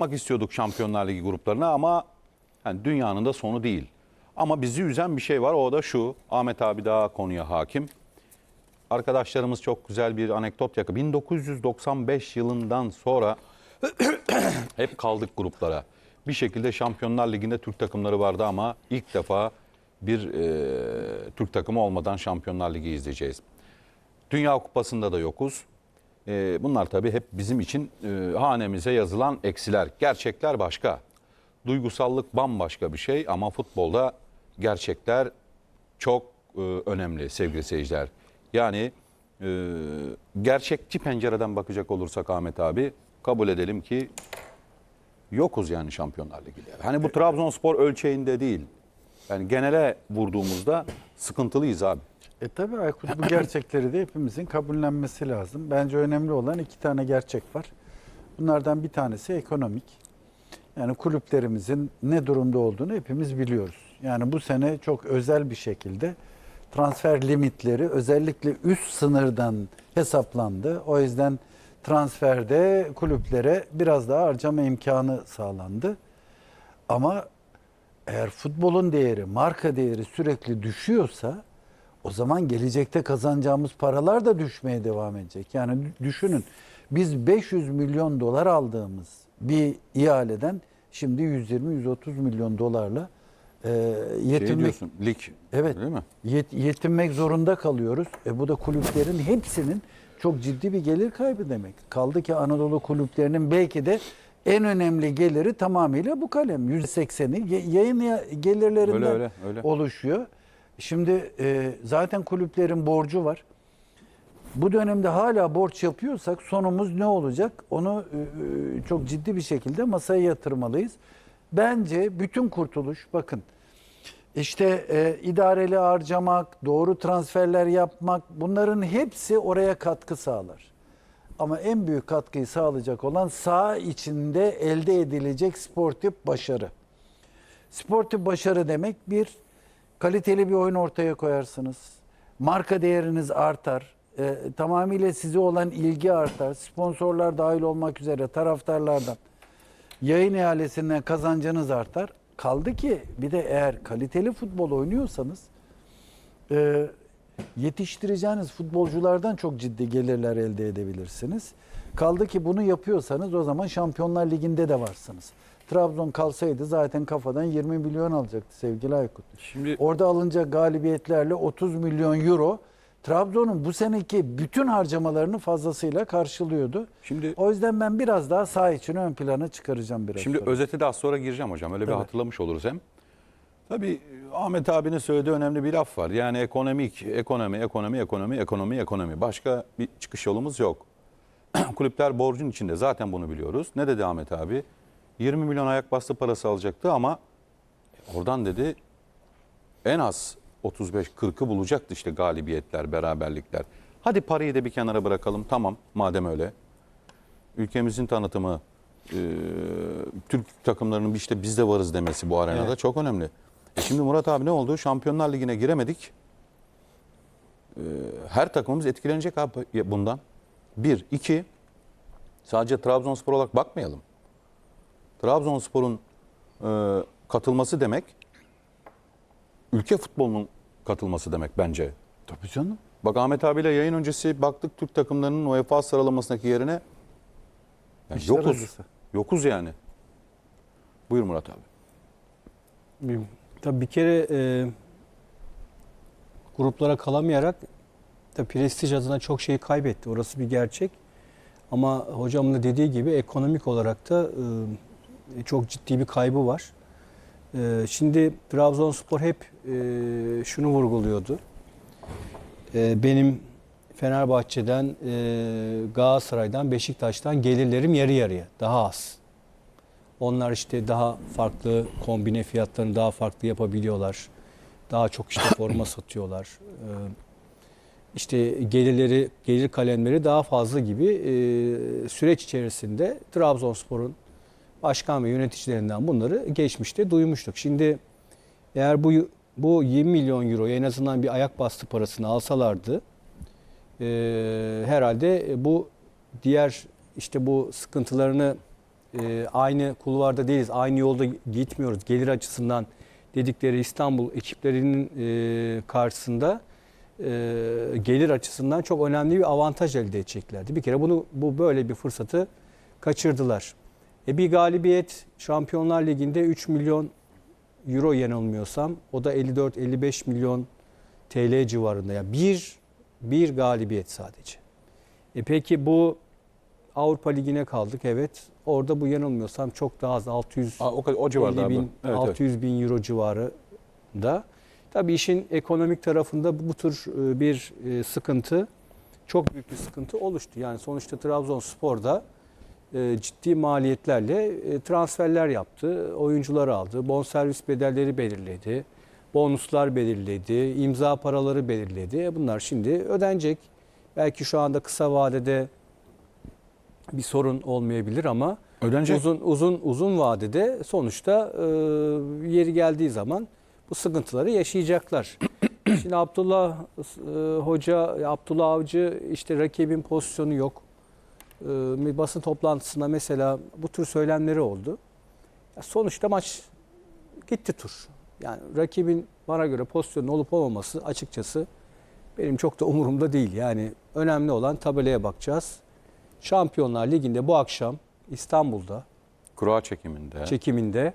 Yapmak istiyorduk Şampiyonlar Ligi gruplarına ama yani dünyanın da sonu değil. Ama bizi üzen bir şey var o da şu. Ahmet abi daha konuya hakim. Arkadaşlarımız çok güzel bir anekdot yakı. 1995 yılından sonra hep kaldık gruplara. Bir şekilde Şampiyonlar Ligi'nde Türk takımları vardı ama ilk defa bir e, Türk takımı olmadan Şampiyonlar Ligi izleyeceğiz. Dünya Kupası'nda da yokuz. Ee, bunlar tabii hep bizim için e, hanemize yazılan eksiler. Gerçekler başka. Duygusallık bambaşka bir şey ama futbolda gerçekler çok e, önemli sevgili seyirciler. Yani e, gerçekçi pencereden bakacak olursak Ahmet abi kabul edelim ki yokuz yani Şampiyonlar Ligi'de. Hani bu Trabzonspor ölçeğinde değil. Yani genele vurduğumuzda sıkıntılıyız abi. E tabii Aykut bu gerçekleri de hepimizin kabullenmesi lazım. Bence önemli olan iki tane gerçek var. Bunlardan bir tanesi ekonomik. Yani kulüplerimizin ne durumda olduğunu hepimiz biliyoruz. Yani bu sene çok özel bir şekilde transfer limitleri özellikle üst sınırdan hesaplandı. O yüzden transferde kulüplere biraz daha harcama imkanı sağlandı. Ama eğer futbolun değeri, marka değeri sürekli düşüyorsa o zaman gelecekte kazanacağımız paralar da düşmeye devam edecek. Yani düşünün biz 500 milyon dolar aldığımız bir ihaleden şimdi 120-130 milyon dolarla e, Şey yetinmek, diyorsun lig Evet. değil mi? yet- yetinmek zorunda kalıyoruz. E bu da kulüplerin hepsinin çok ciddi bir gelir kaybı demek. Kaldı ki Anadolu kulüplerinin belki de en önemli geliri tamamıyla bu kalem. %80'i ye- yayın ya- gelirlerinden Öyle, öyle, öyle. oluşuyor. Şimdi e, zaten kulüplerin borcu var. Bu dönemde hala borç yapıyorsak sonumuz ne olacak? Onu e, e, çok ciddi bir şekilde masaya yatırmalıyız. Bence bütün kurtuluş bakın işte e, idareli harcamak, doğru transferler yapmak bunların hepsi oraya katkı sağlar. Ama en büyük katkıyı sağlayacak olan saha içinde elde edilecek sportif başarı. Sportif başarı demek bir kaliteli bir oyun ortaya koyarsınız. Marka değeriniz artar. E, tamamıyla size olan ilgi artar. Sponsorlar dahil olmak üzere taraftarlardan yayın ihalesinden kazancınız artar. Kaldı ki bir de eğer kaliteli futbol oynuyorsanız e, yetiştireceğiniz futbolculardan çok ciddi gelirler elde edebilirsiniz. Kaldı ki bunu yapıyorsanız o zaman Şampiyonlar Ligi'nde de varsınız. Trabzon kalsaydı zaten kafadan 20 milyon alacaktı sevgili Aykut. Şimdi Orada alınacak galibiyetlerle 30 milyon euro Trabzon'un bu seneki bütün harcamalarını fazlasıyla karşılıyordu. Şimdi- o yüzden ben biraz daha sağ için ön plana çıkaracağım biraz Şimdi sonra. özete az sonra gireceğim hocam. Öyle bir Tabii. hatırlamış oluruz hem. Tabii Ahmet abinin söylediği önemli bir laf var. Yani ekonomik, ekonomi, ekonomi, ekonomi, ekonomi, ekonomi. Başka bir çıkış yolumuz yok. Kulüpler borcun içinde zaten bunu biliyoruz. Ne dedi Ahmet abi? 20 milyon ayak bastı parası alacaktı ama oradan dedi en az 35-40'ı bulacaktı işte galibiyetler, beraberlikler. Hadi parayı da bir kenara bırakalım. Tamam madem öyle. Ülkemizin tanıtımı, e, Türk takımlarının bir işte biz de varız demesi bu arenada Evet. çok önemli. E şimdi Murat abi ne oldu? Şampiyonlar Ligi'ne giremedik. E, her takımımız etkilenecek abi bundan. Bir. iki sadece Trabzonspor olarak bakmayalım. Trabzonspor'un e, katılması demek ülke futbolunun katılması demek bence. Tabii canım. Bak Ahmet abiyle yayın öncesi baktık Türk takımlarının UEFA sıralamasındaki yerine yani İşler yokuz. acısı. Yokuz yani. Buyur Murat abi. Tabii bir kere e, gruplara kalamayarak da prestij adına çok şey kaybetti. Orası bir gerçek. Ama hocamın da dediği gibi ekonomik olarak da e, çok ciddi bir kaybı var. E, şimdi Trabzonspor hep e, şunu vurguluyordu. E, benim Fenerbahçe'den, e, Galatasaray'dan, Beşiktaş'tan gelirlerim yarı yarıya, daha az. Onlar işte daha farklı kombine fiyatlarını daha farklı yapabiliyorlar. Daha çok işte forma satıyorlar. Ee, İşte gelirleri, gelir kalemleri daha fazla gibi e, süreç içerisinde Trabzonspor'un başkan ve yöneticilerinden bunları geçmişte duymuştuk. Şimdi eğer bu bu 20 milyon euro en azından bir ayak bastı parasını alsalardı e, herhalde bu diğer işte bu sıkıntılarını e, aynı kulvarda değiliz, aynı yolda gitmiyoruz. Gelir açısından dedikleri İstanbul ekiplerinin e, karşısında gelir açısından çok önemli bir avantaj elde edeceklerdi. Bir kere bunu bu böyle bir fırsatı kaçırdılar. E bir galibiyet Şampiyonlar Ligi'nde 3 milyon euro yanılmıyorsam o da 54-55 milyon TL civarında. Yani bir bir galibiyet sadece. E peki bu Avrupa Ligi'ne kaldık evet. Orada bu yanılmıyorsam çok daha az 600 Aa, o, o civarda 50 abi. bin, Evet, evet. 600 bin euro civarında. Tabii işin ekonomik tarafında bu tür e, bir e, sıkıntı, çok büyük bir sıkıntı oluştu. Yani sonuçta Trabzonspor'da e, ciddi maliyetlerle transferler yaptı, oyuncuları aldı, bonservis bedelleri belirledi, bonuslar belirledi, imza paraları belirledi. Bunlar şimdi ödenecek. Belki şu anda kısa vadede bir sorun olmayabilir ama Ödenecek. uzun uzun uzun vadede sonuçta e, yeri geldiği zaman bu sıkıntıları yaşayacaklar. Şimdi Abdullah e, Hoca, Abdullah Avcı işte rakibin pozisyonu yok. E, basın toplantısında mesela bu tür söylemleri oldu. Ya sonuçta maç gitti tur. Yani rakibin bana göre pozisyonun olup olmaması açıkçası benim çok da umurumda değil. Yani önemli olan tabelaya bakacağız. Şampiyonlar Ligi'nde bu akşam İstanbul'da Kura çekiminde. çekiminde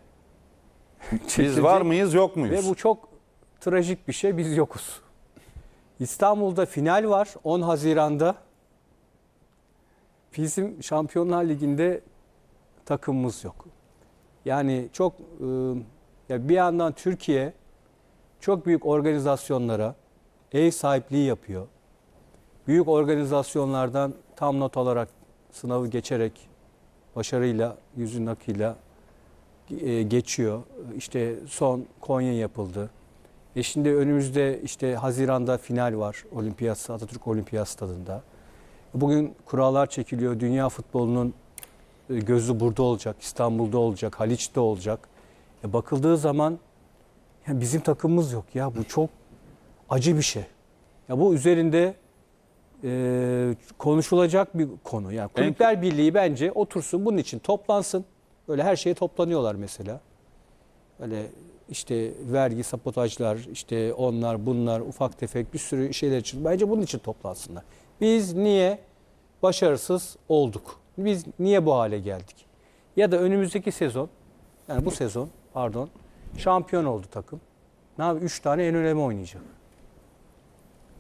Biz var mıyız yok muyuz? ve bu çok trajik bir şey biz yokuz. İstanbul'da final var 10 Haziran'da. Bizim Şampiyonlar Ligi'nde takımımız yok. Yani çok e, ya bir yandan Türkiye çok büyük organizasyonlara ev sahipliği yapıyor. Büyük organizasyonlardan tam not alarak sınavı geçerek başarıyla, yüzün akıyla geçiyor. İşte son Konya yapıldı. E şimdi önümüzde işte Haziran'da final var Olimpiyat Atatürk Olimpiyat Stadında. Bugün kurallar çekiliyor. Dünya futbolunun e, gözü burada olacak, İstanbul'da olacak, Haliç'te olacak. E bakıldığı zaman ya bizim takımımız yok ya bu çok acı bir şey. Ya bu üzerinde e, konuşulacak bir konu. Yani Kulüpler Birliği bence otursun bunun için toplansın. Böyle her şeye toplanıyorlar mesela. Öyle işte vergi, sabotajlar, işte onlar, bunlar, ufak tefek bir sürü şeyler için. Bence bunun için toplansınlar. Biz niye başarısız olduk? Biz niye bu hale geldik? Ya da önümüzdeki sezon, yani bu sezon pardon, şampiyon oldu takım. Ne yapıyor? Üç tane en önemli oynayacak.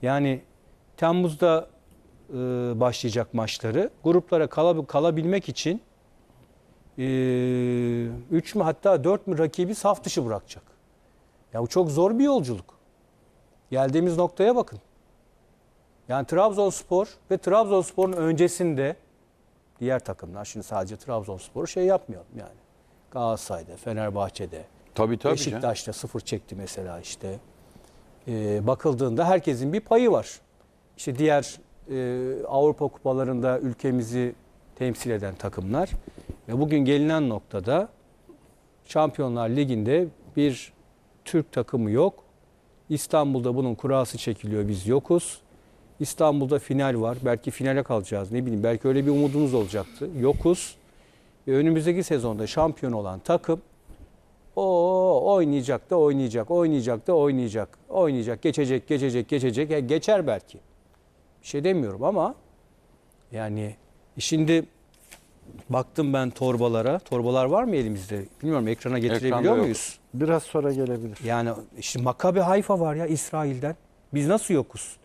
Yani Temmuz'da e, başlayacak maçları. Gruplara kala- kalabilmek için 3 mü hatta 4 mü rakibi saf dışı bırakacak. Ya bu çok zor bir yolculuk. Geldiğimiz noktaya bakın. Yani Trabzonspor ve Trabzonspor'un öncesinde diğer takımlar şimdi sadece Trabzonspor şey yapmayalım yani. Galatasaray'da, Fenerbahçe'de, Tabii tabii. canım. Beşiktaş'ta sıfır çekti mesela işte. Ee, bakıldığında herkesin bir payı var. İşte diğer e, Avrupa kupalarında ülkemizi temsil eden takımlar ve bugün gelinen noktada Şampiyonlar Ligi'nde bir Türk takımı yok. İstanbul'da bunun kurası çekiliyor biz yokuz. İstanbul'da final var. Belki finale kalacağız ne bileyim. Belki öyle bir umudumuz olacaktı. Yokuz. Ve önümüzdeki sezonda şampiyon olan takım o oynayacak da oynayacak, oynayacak da oynayacak, oynayacak, geçecek, geçecek, geçecek. Ya geçer belki. Bir şey demiyorum ama yani şimdi baktım ben torbalara. Torbalar var mı elimizde? Bilmiyorum ekrana getirebiliyor Ekranda yok. muyuz? Biraz sonra gelebilir. Yani işte Maccabi Hayfa var ya İsrail'den. Biz nasıl yokuz?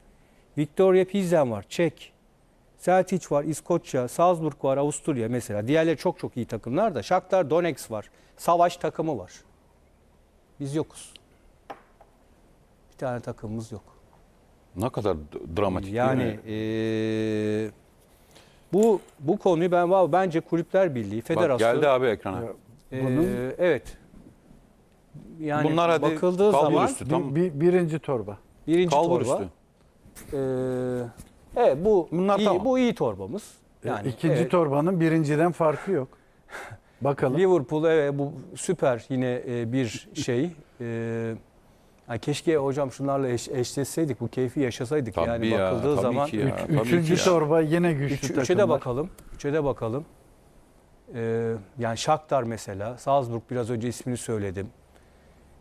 Victoria Pilsen var Çek. Celtic var İskoçya, Salzburg var Avusturya mesela. Diğerleri çok çok iyi takımlar da. Shakhtar Donetsk var. Savaş takımı var. Biz yokuz. Bir tane takımımız yok. Ne kadar d- dramatik Yani değil mi? eee, bu bu konuyu ben vallahi bence Kulüpler Birliği, Bak, Federasyon geldi abi ekrana. Eee, Bunun- evet. Yani Bunlar hadi bakıldığı kalbur zaman üstü. Bir- Tam bir- birinci torba. birinci kalbur torba. üstü. Ee, evet bu Bunlar iyi, tamam. bu iyi torbamız. Yani İkinci evet, torbanın birinciden farkı yok. Bakalım. Liverpool evet bu süper yine e, bir şey. Ee, yani keşke hocam şunlarla eş, eşleşseydik bu keyfi yaşasaydık Tabii yani ya, bakıldığı tabii zaman. ki ya. Üç- tabii üçüncü ki ya. torba yine güçlü Üç, takımlar. üçe de bakalım. Üçe de bakalım. Ee, yani Shakhtar mesela, Salzburg biraz önce ismini söyledim.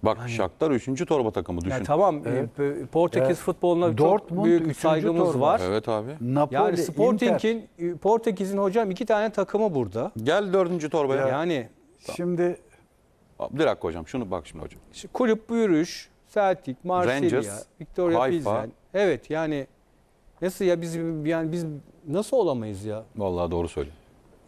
Bak Shakhtar 3. torba takımı düşün. Yani tamam Evet. e, Portekiz Ya, futboluna çok Dortmund büyük üçüncü saygımız torba. var. Evet abi. Napoli, Yani. Sporting'in e, Portekiz'in hocam iki tane takımı burada. Gel 4. torbaya. Yani Şimdi Bir dakika hocam şunu bak şimdi hocam. kulüp buyuruş, Celtic, Marsilya, Rangers, Victoria Haifa. Pilsen. Evet yani nasıl ya biz yani biz nasıl olamayız ya? Vallahi doğru söylüyor.